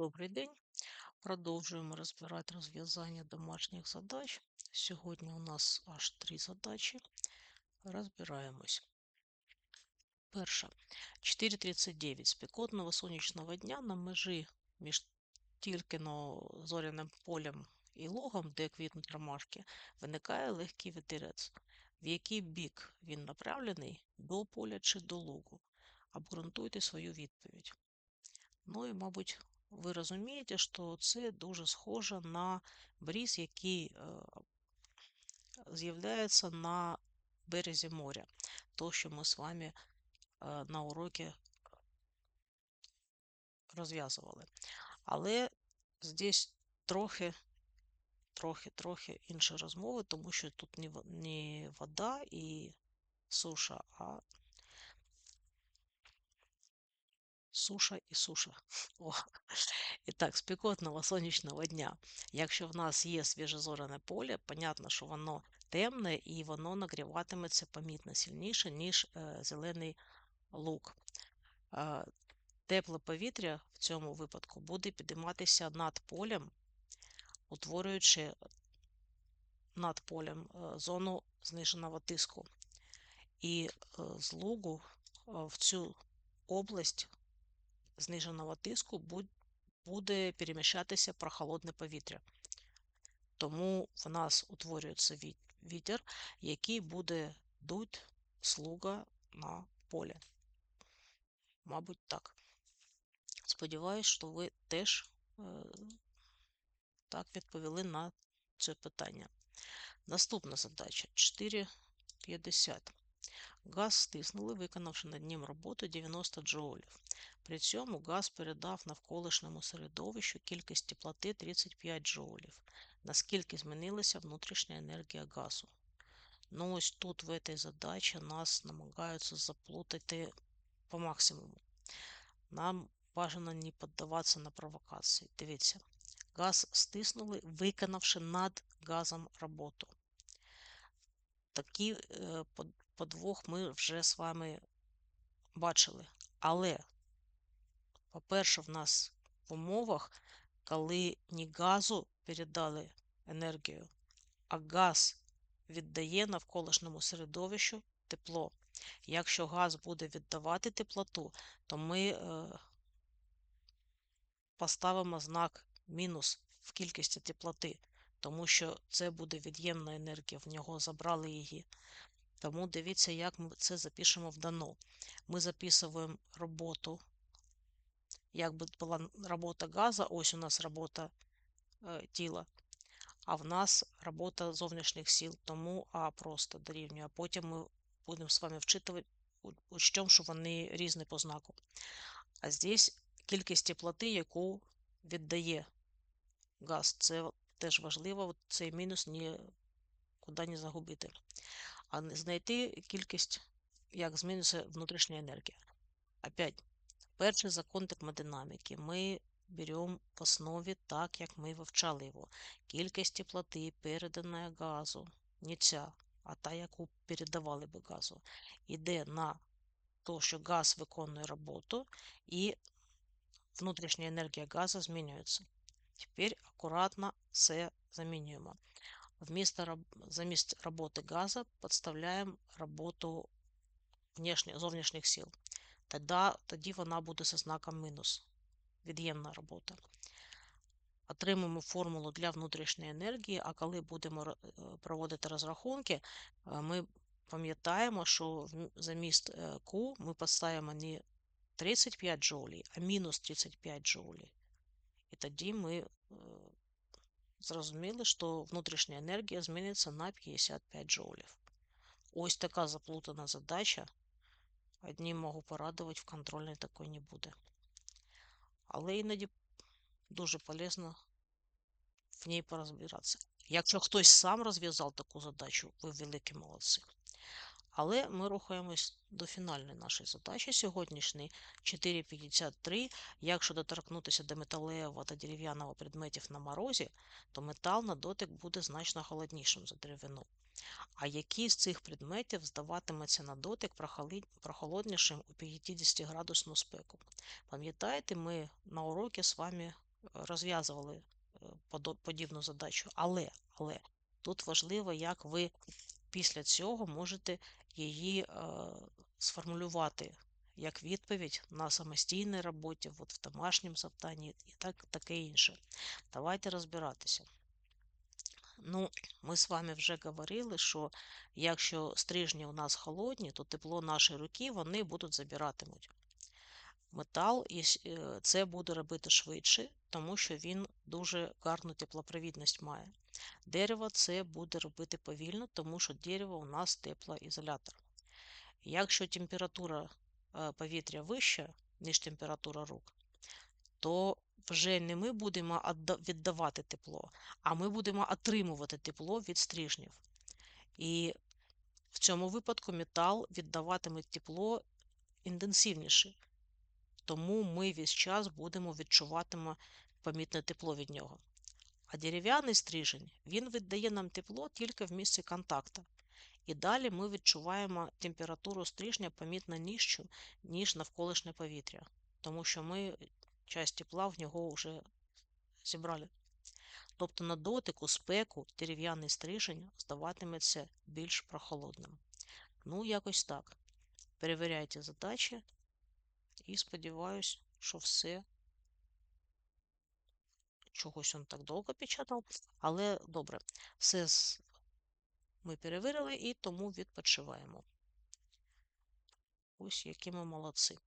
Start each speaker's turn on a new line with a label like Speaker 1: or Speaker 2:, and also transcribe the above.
Speaker 1: Добрий день. Продовжуємо розбирати розв'язання домашніх задач. Сьогодні у нас аж три задачі. Розбираємось. Перша. 4.39. Спекотного сонячного дня на межі між Тільки-но зоряним полем і логом, де квітнуть ромашки, виникає легкий вітерець. В який бік він направлений до поля чи до лугу? Обґрунтуйте свою відповідь. Ну і, мабуть, ви розумієте, що це дуже схоже на бріз, який е, з'являється на березі моря. То, що ми з вами е, на уроці розв'язували. Але здесь трохи, трохи, трохи інші розмови, тому що тут не вода і суша, а суша і суша. О. І так, спекотного сонячного дня. Якщо в нас є свіжозорене поле, понятно, що воно темне і воно нагріватиметься помітно сильніше, ніж е, зелений лук. Е, тепле повітря в цьому випадку буде підійматися над полем, утворюючи над полем е, зону зниженого тиску. І е, з лугу е, в цю область зниженого тиску буде переміщатися прохолодне повітря. Тому в нас утворюється вітер, який буде дуть слуга на поле. Мабуть, так. Сподіваюсь, що ви теж е, так відповіли на це питання. Наступна задача 4.50. Газ стиснули, виконавши над ним роботу 90 джоулів. При цьому газ передав навколишньому середовищу кількість теплоти 35 джоулів. Наскільки змінилася внутрішня енергія газу? Ну, ось тут в цій задачі нас намагаються заплутати по максимуму. Нам бажано не піддаватися на провокації. Дивіться, газ стиснули, виконавши над газом роботу. Такі е, подвох ми вже з вами бачили. Але, по-перше, в нас в умовах, коли не газу передали енергію, а газ віддає навколишньому середовищу тепло. Якщо газ буде віддавати теплоту, то ми е, поставимо знак мінус в кількості теплоти, тому що це буде від'ємна енергія, в нього забрали її. Тому дивіться, як ми це запишемо в дано. Ми записуємо роботу. Як би була робота газу, ось у нас робота е, тіла, а в нас робота зовнішніх сил, тому А просто дорівнює. А потім ми будемо з вами вчитувати, учтем, що вони різні по знаку. А здесь кількість теплоти, яку віддає газ. Це теж важливо, цей мінус нікуди не загубити а знайти кількість, як зміниться внутрішня енергія. Опять, перший закон термодинаміки. Ми беремо в основі так, як ми вивчали його. Кількість теплоти, передана газу, не ця, а та, яку передавали би газу, йде на те, що газ виконує роботу, і внутрішня енергія газу змінюється. Тепер акуратно все замінюємо. Вместо, замість роботи газа підставляємо роботу внешних, зовнішніх сил. Тоді, тоді вона буде зі знаком мінус. Від'ємна робота. Отримуємо формулу для внутрішньої енергії, а коли будемо е, проводити розрахунки, е, ми пам'ятаємо, що замість Q ми поставимо не 35 джоулей, а мінус 35 джоулей. І тоді ми е, зрозуміли, що внутрішня енергія зміниться на 55 джоулів. Ось така заплутана задача. Одні можу порадувати, в контрольній такої не буде. Але іноді дуже полезно в ній порозбиратися. Якщо хтось сам розв'язав таку задачу, ви великі молодці. Але ми рухаємось до фінальної нашої задачі сьогоднішньої 4,53. Якщо доторкнутися до металевого та дерев'яного предметів на морозі, то метал на дотик буде значно холоднішим за деревину. А який з цих предметів здаватиметься на дотик прохолоднішим у 50 градусну спеку? Пам'ятаєте, ми на уроці з вами розв'язували е, подібну задачу. Але, але тут важливо, як ви після цього можете її сформулювати як відповідь на самостійній роботі, от в домашньому завданні і так, таке інше. Давайте розбиратися. Ну, ми з вами вже говорили, що якщо стрижні у нас холодні, то тепло нашої руки вони будуть забиратимуть метал, і е, це буде робити швидше, тому що він дуже гарну теплопровідність має. Дерево це буде робити повільно, тому що дерево у нас теплоізолятор. Якщо температура е, повітря вища, ніж температура рук, то вже не ми будемо віддавати тепло, а ми будемо отримувати тепло від стрижнів. І в цьому випадку метал віддаватиме тепло інтенсивніше. Тому ми весь час будемо відчуватиме помітне тепло від нього. А дерев'яний стрижень він віддає нам тепло тільки в місці контакту. І далі ми відчуваємо температуру стрижня помітно нижчу, ніж навколишнє повітря, тому що ми часть тепла в нього вже зібрали. Тобто на дотику спеку дерев'яний стрижень здаватиметься більш прохолодним. Ну, якось так. Перевіряйте задачі і сподіваюсь, що все. Чогось він так довго печатав, але добре, все ми перевірили і тому відпочиваємо. Ось які ми молодці.